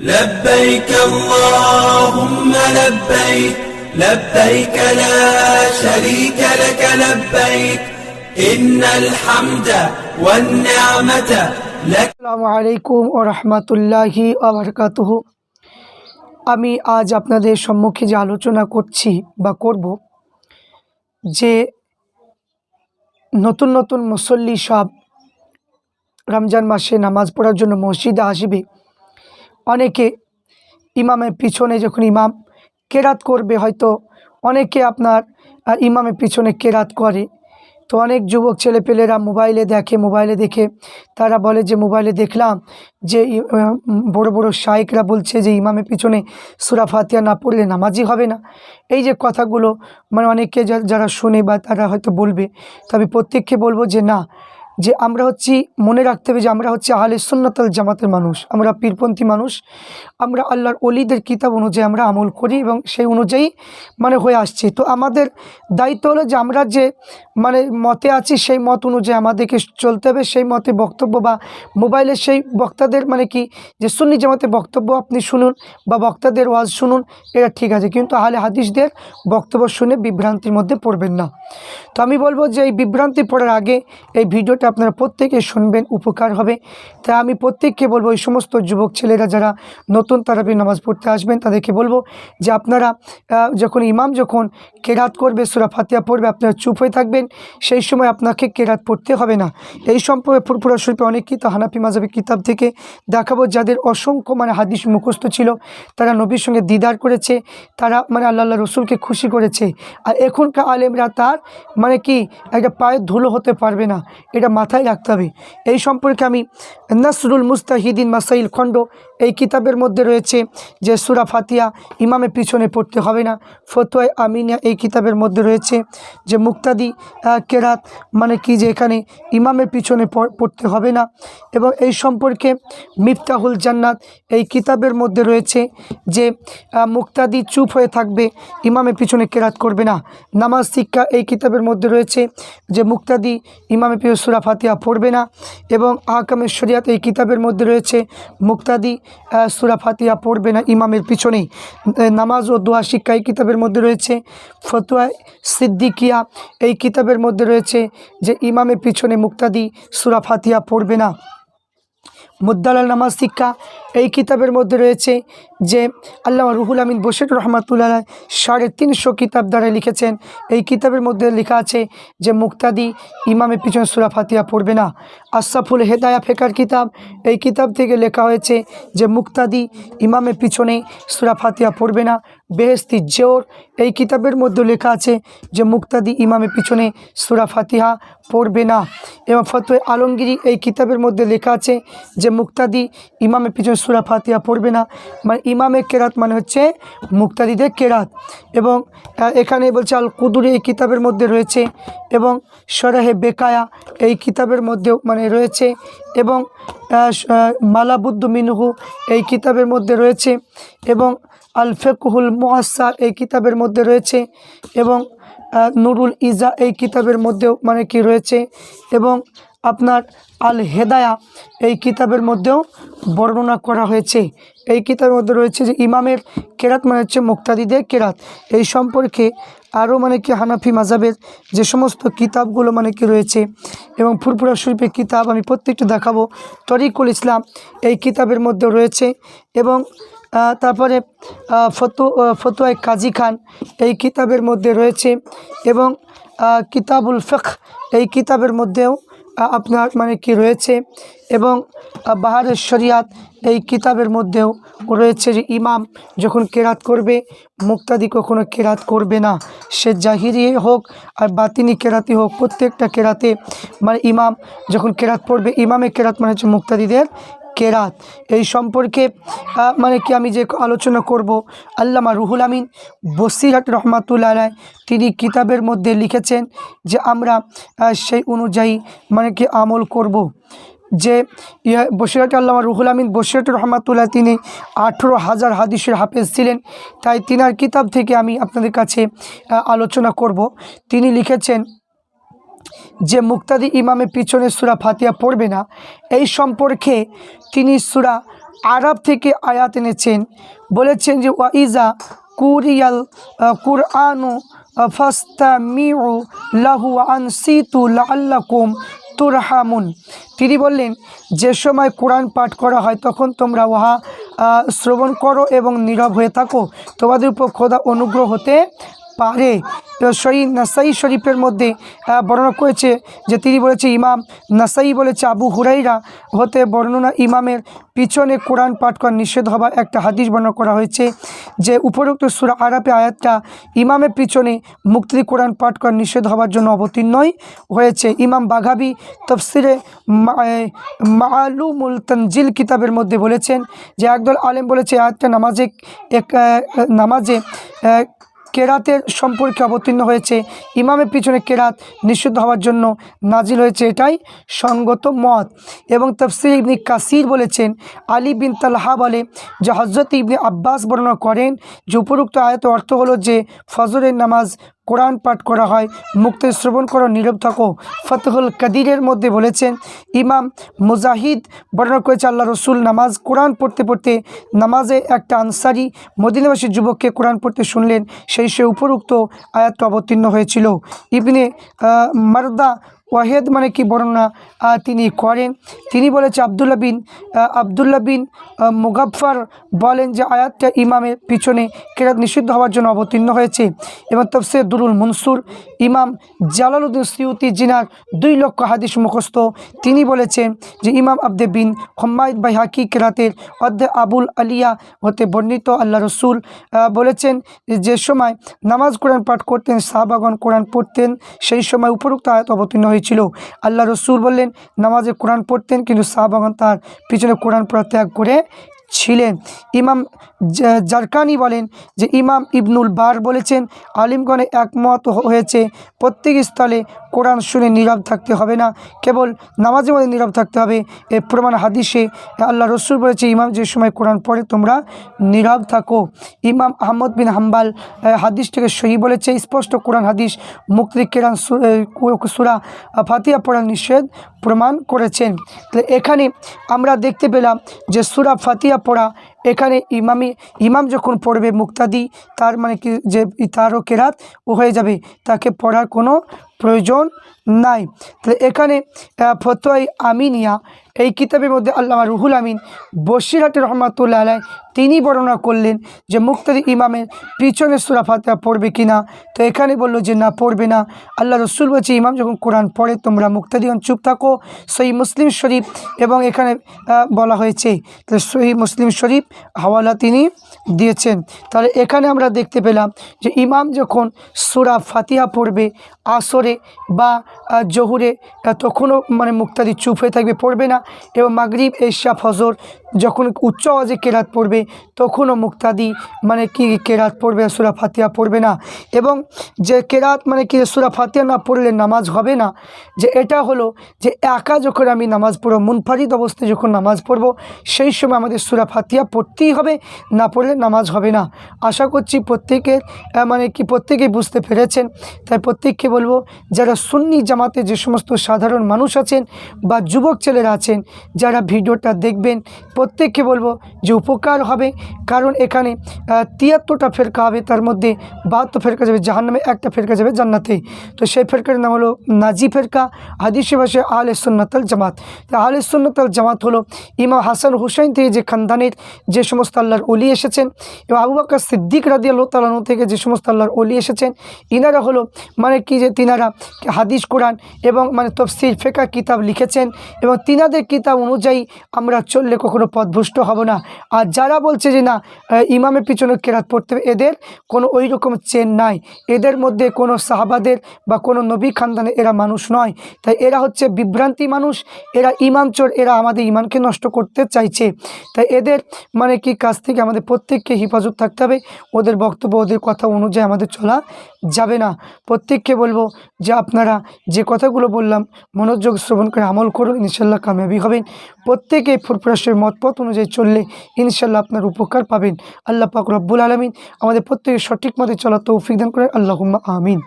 لبيك اللهم لبيك لبيك لا شريك لك لبيك إن الحمد والنعمة لك আসসালামু আলাইকুম ও রহমতুল্লাহি আবরকাতুহ আমি আজ আপনাদের সম্মুখে যে আলোচনা করছি বা করব যে নতুন নতুন মুসল্লি সব রমজান মাসে নামাজ পড়ার জন্য মসজিদে আসবে অনেকে ইমামের পিছনে যখন ইমাম কেরাত করবে, হয়তো অনেকে আপনার ইমামের পিছনে কেরাত করে। তো অনেক যুবক ছেলেপেলেরা মোবাইলে দেখে মোবাইলে দেখে, তারা বলে যে, মোবাইলে দেখলাম যে বড় বড় শাইকরা বলছে যে, ইমামের পিছনে সুরা ফাতিয়া না পড়লে নামাজই হবে না। এই যে কথাগুলো মানে অনেকে যারা শুনে বা তারা হয়তো বলবে তো আমি প্রত্যেককে বলব যে, না যে আমরা হচ্ছি, মনে রাখতে হবে যে আমরা হচ্ছে আহলে সুন্নতাল জামাতের মানুষ। আমরা পীরপন্থী মানুষ। আমরা আল্লাহর অলিদের কিতাব অনুযায়ী আমরা আমল করি এবং সেই অনুযায়ী মানে হয়ে আসছি। তো আমাদের দায়িত্ব হলো যে আমরা যে মানে মতে আছি সেই মত অনুযায়ী আমাদেরকে চলতে হবে। সেই মতে বক্তব্য বা মোবাইলে সেই বক্তাদের মানে কি, যে সুন্নি জামাতে বক্তব্য আপনি শুনুন বা বক্তাদের ওয়াজ শুনুন, এটা ঠিক আছে। কিন্তু আহলে হাদিসদের বক্তব্য শুনে বিভ্রান্তির মধ্যে পড়বেন না। তো আমি বলব যে এই বিভ্রান্তি পড়ার আগে এই ভিডিওটা আপনারা প্রত্যেকে শুনবেন, উপকার হবে। তাই আমি প্রত্যেককে বলব, এই সমস্ত যুবক ছেলেরা যারা নতুন তারাবি নামাজ পড়তে আসবেন, তাদেরকে বলব যে আপনারা যখন ইমাম যখন কেরাত করবে, সুরা ফাতিয়া পড়বে, আপনারা চুপ হয়ে থাকবেন। সেই সময় আপনাকে কেরাত পড়তে হবে না। এই সম্পর্কে ফুরফুরা শরীফে অনেক কিতাব, হানাফি মাজাবি কিতাব থেকে দেখাবো, যাদের অসংখ্য মানে হাদিস মুখস্থ ছিল, তারা নবীর সঙ্গে দিদার করেছে, তারা মানে আল্লাহ রসুলকে খুশি করেছে। আর এখনকার আলেমরা তার মানে কি, একটা পায়ের ধুলো হতে পারবে না। এটা মাথায় রাখতে হবে। এই সম্পর্কে আমি নাসরুল মুস্তাহিদিন মাসাইল খণ্ড এই কিতাবের মধ্যে রয়েছে যে সুরা ফাতিয়া ইমামের পিছনে পড়তে হবে না। ফতোয় আমিনিয়া এই কিতাবের মধ্যে রয়েছে যে মুক্তাদি কেরাত মানে কি যে এখানে ইমামের পিছনে পড়- পড়তে হবে না। এবং এই সম্পর্কে মিফতাহুল জান্নাত এই কিতাবের মধ্যে রয়েছে যে মুক্তাদি চুপ হয়ে থাকবে, ইমামের পিছনে কেরাত করবে না। নামাজ শিক্ষা এই কিতাবের মধ্যে রয়েছে যে মুক্তাদি ইমামের পিছনে সুরা ফাতিয়া পড়বে না এবং আহকামের শরিয়াত এই কিতাবের মধ্যে রয়েছে মুক্তাদি সুরা ফাতিয়া পড়বে না ইমামের পিছনেই। নামাজ ও দোয়া শিক্ষা এই কিতাবের মধ্যে রয়েছে। ফতুয়া সিদ্দিকিয়া এই কিতাবের মধ্যে রয়েছে যে ইমামের পিছনে মুক্তাদি, সুরা ফাতিয়া পড়বে না। মুদ্দালাল নামাজ শিক্ষা এই কিতাবের মধ্যে রয়েছে যে আল্লামা রুহুল আমিন বশির রহমাতুল্লাহ সাড়ে তিনশো কিতাব দ্বারা লিখেছেন। এই কিতাবের মধ্যে লেখা আছে যে মুক্তাদি ইমামের পিছনে সুরা ফাতিয়া পড়বে না। আশরাফুল হেদায়া ফেকার কিতাব, এই কিতাব থেকে লেখা হয়েছে যে মুক্তাদি ইমামের পিছনে সুরা ফাতিয়া পড়বে না। বেহেস্তি জোর। এই কিতাবের মধ্যে লেখা আছে যে মুক্তাদি ইমামের পিছনে সুরা ফাতিহা পড়বে না। এবং ফতোয় আলমগিরি এই কিতাবের মধ্যে লেখা আছে যে মুক্তাদি ইমামের পিছনে সুরা ফাতিহা পড়বে না। মানে ইমামের কেরাত মানে হচ্ছে মুক্তাদিদের কেরাত। এবং এখানে বলছে আল কুদুরি এই কিতাবের মধ্যে রয়েছে এবং সরাহে বেকায়া এই কিতাবের মধ্যেও মানে রয়েছে এবং মালাবুদ্দু মিনহু এই কিতাবের মধ্যে রয়েছে এবং আল ফেকুহুল মুহাসা এই কিতাবের মধ্যে রয়েছে এবং নুরুল ইজা এই কিতাবের মধ্যেও মানে কি রয়েছে এবং আপনার আল হেদায়া এই কিতাবের মধ্যেও বর্ণনা করা হয়েছে। এই কিতাবের মধ্যে রয়েছে যে ইমামের কেরাত মানে হচ্ছে মুক্তাদিদের কেরাত। এই সম্পর্কে আরও মানে কি হানাফি মাজাবের যে সমস্ত কিতাবগুলো মানে কি রয়েছে এবং ফুরফুরা শরীফের কিতাব আমি প্রত্যেকটা দেখাবো। তরিকুল ইসলাম এই কিতাবের মধ্যে রয়েছে এবং তারপরে ফতু আহ, ফতুয়ায় কাজী খান এই কিতাবের মধ্যে রয়েছে এবং কিতাবুল ফিক এই কিতাবের মধ্যেও আপনার মানে কি রয়েছে এবং বাহারের শরিয়াত এই কিতাবের মধ্যেও রয়েছে যে ইমাম যখন কেরাত করবে মুক্তাদি কখনো কেরাত করবে না। সে জাহিরি হোক আর বাতিনি কেরাতি হোক প্রত্যেকটা কেরাতে মানে ইমাম যখন কেরাত পড়বে ইমামে কেরাত মানে হচ্ছে মুক্তাদিদের কেরাত এই সম্পর্কে মানে কি আমি যে আলোচনা করব? আল্লামা রুহুল আমিন বসিরহাট রহমাতুল্লাহ রায় তিনি কিতাবের মধ্যে লিখেছেন যে আমরা সেই অনুযায়ী মানে কি আমল করব। যে, ইয়া আল্লামা রুহুল আমিন বসিরহাট রহমাতুল্লাহ তিনি আঠেরো হাজার হাদিসের হাফেজ ছিলেন, তাই তিনার কিতাব থেকে আমি আপনাদের কাছে আলোচনা করব। তিনি লিখেছেন যে মুক্তাদি ইমামের পিছনে সুরা ফাতিয়া পড়বে না, এই সম্পর্কে তিনি সুরা আরব থেকে আয়াত এনেছেন। বলেছেন যে ওয়াইজা কুরিয়াল কুরআনু ফাস্তামিউ লাহু আন আনসিতু লাআল্লাকুম তুরহামুন। তিনি বললেন, যে সময় কোরআন পাঠ করা হয়, তখন তোমরা উহা শ্রবণ করো এবং নীরব হয়ে থাকো। তোমাদের উপর খোদা অনুগ্রহ হতে পারে সই নাসাই শরীফের মধ্যে বর্ণনা করেছে যে তিনি বলেছে, ইমাম নাসাই বলেছে, আবু হুরাইরা হতে বর্ণনা ইমামের পিছনে কোরআন পাঠ করা নিষেধ হবার একটা হাদিস বর্ণনা করা হয়েছে, যে উপরোক্ত সুরা আরাপে আয়াতটা ইমামের পিছনে মুক্তি কোরআন পাঠ করা নিষেধ হবার জন্য অবতীর্ণই হয়েছে। ইমাম বাঘাবি তফসিরে মালুমুল তনজিল কিতাবের মধ্যে বলেছেন যে একদল আলেম বলেছে, আয়াতটা নামাজে, এক নামাজে কেরাতের সম্পর্কে অবতীর্ণ হয়েছে। ইমামের পিছনে কেরাত নিষিদ্ধ হওয়ার জন্য নাজিল হয়েছে এটাই সঙ্গত মত। এবং তফসির ইবনি কাসির বলেছেন, আলী বিন তালহা বলে যে হজরত ইবনে আব্বাস বর্ণনা করেন যে উপরোক্ত আয়ত অর্থ হলো যে ফজরের নামাজ কোরআন পাঠ করা হয়, মুক্ত শ্রবণ করো, নীরব থাকো। ফতহুল কাদিরের মধ্যে বলেছেন, ইমাম মুজাহিদ বর্ণনা করেছে আল্লাহ রসুল, নামাজ কোরআন পড়তে পড়তে নামাজে একটা আনসারি মদিনাবাসী যুবককে কোরআন পড়তে শুনলেন, সেই সে উপরোক্ত আয়াত অবতীর্ণ হয়েছিল। ইবনে মারদা ওয়াহেদ মানে কি বর্ণনা তিনি করেন। তিনি বলেছে আবদুল্লা বিন আবদুল্লা বিন আহ, মুগাফফার বলেন যে আয়াতটা ইমামের পিছনে কেরাত নিষিদ্ধ হওয়ার জন্য অবতীর্ণ হয়েছে। এবং তফসে দুরুল মনসুর ইমাম জালালউদ্দিন সিউতি জিনার দুই লক্ষ হাদিস মুখস্থ। তিনি বলেছেন যে ইমাম আব্দে বিন হম্মায়দ বাই হাকি কেরাতের অধ্যে আবুল আলিয়া হতে বর্ণিত আল্লাহ রসুল বলেছেন যে সময় নামাজ কোরআন পাঠ করতেন সাহাবাগন কোরআন পড়তেন সেই সময় উপরোক্ত আয়াত অবতীর্ণ হয়েছিল। আল্লাহ রসুল বললেন, নামাজে কোরআন পড়তেন, কিন্তু শাহবাগান তার পিছনে কোরআন পড়া ত্যাগ করে ছিলেন। ইমাম জারকানি বলেন যে, ইমাম ইবনুল বার বলেছেন, আলিমগণে একমত হয়েছে, প্রত্যেক স্থলে কোরআন শুনে নীরব থাকতে হবে না, কেবল নামাজের মধ্যে নীরব থাকতে হবে। এ প্রমাণ হাদিসে আল্লাহ রসুল বলেছে, ইমাম যে সময় কোরআন পড়ে, তোমরা নীরব থাকো। ইমাম আহমদ বিন হাম্বাল হাদিসটাকে সহি বলেছে, স্পষ্ট কোরআন হাদিস মুক্তি কেরান সুরা ফাতিহা পড়ার নিষেধ প্রমাণ করেছেন। তাহলে এখানে আমরা দেখতে পেলাম যে, সুরা ফাতিহা পড়া। এখানে ইমামি, ইমাম যখন পড়বে মুক্তাদি, তার মানে কি যে তারও কেরাত ও হয়ে যাবে। তাকে পড়ার কোনো প্রয়োজন নাই। তাহলে এখানে ফতোয়াই আমিনিয়া এই কিতাবের মধ্যে আল্লামা রুহুল আমিন বসিরহাটের রহমাতুল্লাহ আলাই তিনি বর্ণনা করলেন যে মুক্তাদি ইমামের পিছনে সুরা ফাতিহা পড়বে কি না তো এখানে বলল যে না, পড়বে না। আল্লাহ রসুল বলছে, ইমাম যখন কোরআন পড়ে, তোমরা মুক্তাদিগণ চুপ থাকো সই মুসলিম শরীফ এবং এখানে বলা হয়েছে তো সহি মুসলিম শরীফ হাওয়ালা তিনি দিয়েছেন। তাহলে এখানে আমরা দেখতে পেলাম যে ইমাম যখন সুরা ফাতিহা পড়বে, আসরে বা জহুরে তখনও মানে মুক্তাদি চুপ হয়ে থাকবে, পড়বে না। এবং মাগরিব, এশা, ফজর যখন উচ্চ আওয়াজে কেরাত পড়বে, তখনও মুক্তাদি মানে কি কেরাত পড়বে, সুরা ফাতিয়া পড়বে না। এবং যে কেরাত মানে কি সুরা ফাতিয়া না পড়লে নামাজ হবে না, যে এটা হলো যে একা যখন আমি নামাজ পড়ব, মুনফারিদ অবস্থায় যখন নামাজ পড়ব, সেই সময় আমাদের সুরা ফাতিয়া পড়তেই হবে, না পড়লে নামাজ হবে না। আশা করছি প্রত্যেকের মানে কি প্রত্যেকেই বুঝতে পেরেছেন। তাই প্রত্যেককে বলব, যারা সুন্নি জামাতে যে সমস্ত সাধারণ মানুষ আছেন বা যুবক ছেলেরা আছেন যারা ভিডিওটা দেখবেন, প্রত্যেককে বলব যে উপকার হবে। কারণ এখানে তিয়াত্তরটা ফেরকা হবে, তার মধ্যে বাহাত্তর ফেরকা যাবে, জাহান্নামে একটা ফেরকা যাবে জান্নাতে। তো সেই ফেরকার নাম হলো নাজি ফেরকা, হাদিসে ভাষায় আহলে সুন্নাতাল জামাত। আহলে সুন্নাতাল জামাত হলো ইমাম হাসান হুসাইন থেকে যে খানদানের যে সমস্ত আল্লাহর অলি এসেছেন, এবং আবু বাক্কর সিদ্দিক রাদি আল্লাহ থেকে যে সমস্ত আল্লাহর অলি এসেছেন, ইনারা হলো মানে কি যে তিনারা হাদিস, কোরআন এবং মানে তফসির ফেকা কিতাব লিখেছেন, এবং তিনাদের কিতাব অনুযায়ী আমরা চললে কখনো পথভুষ্ট হব না। আর যারা বলছে যে না ইমামের পিছনে কেরাত পড়তে হবে, এদের কোনো ওই রকম চেন নাই। এদের মধ্যে কোনো সাহাবাদের বা কোনো নবী খানদানে এরা মানুষ নয়। তাই এরা হচ্ছে বিভ্রান্তি মানুষ, এরা ইমান চোর, এরা আমাদের ইমানকে নষ্ট করতে চাইছে। তাই এদের মানে কি কাছ থেকে আমাদের প্রত্যেককে হেফাজত থাকতে হবে, ওদের বক্তব্য, ওদের কথা অনুযায়ী আমাদের চলা যাবে না। প্রত্যেককে বলব যে আপনারা যে কথাগুলো বললাম, মনোযোগ শ্রবণ করে আমল করুন ইনশাল্লাহ কামিয়াবি। হবেন। প্রত্যেকে ফুরফুরাসের মতপথ অনুযায়ী চললে ইনশাল্লাহ আপনার উপকার পাবেন। আল্লাহ পাক রব্বুল আলমিন আমাদের প্রত্যেকের সঠিক মতে চলা তৌফিক দান করেন। আল্লাহুম্মা আমিন।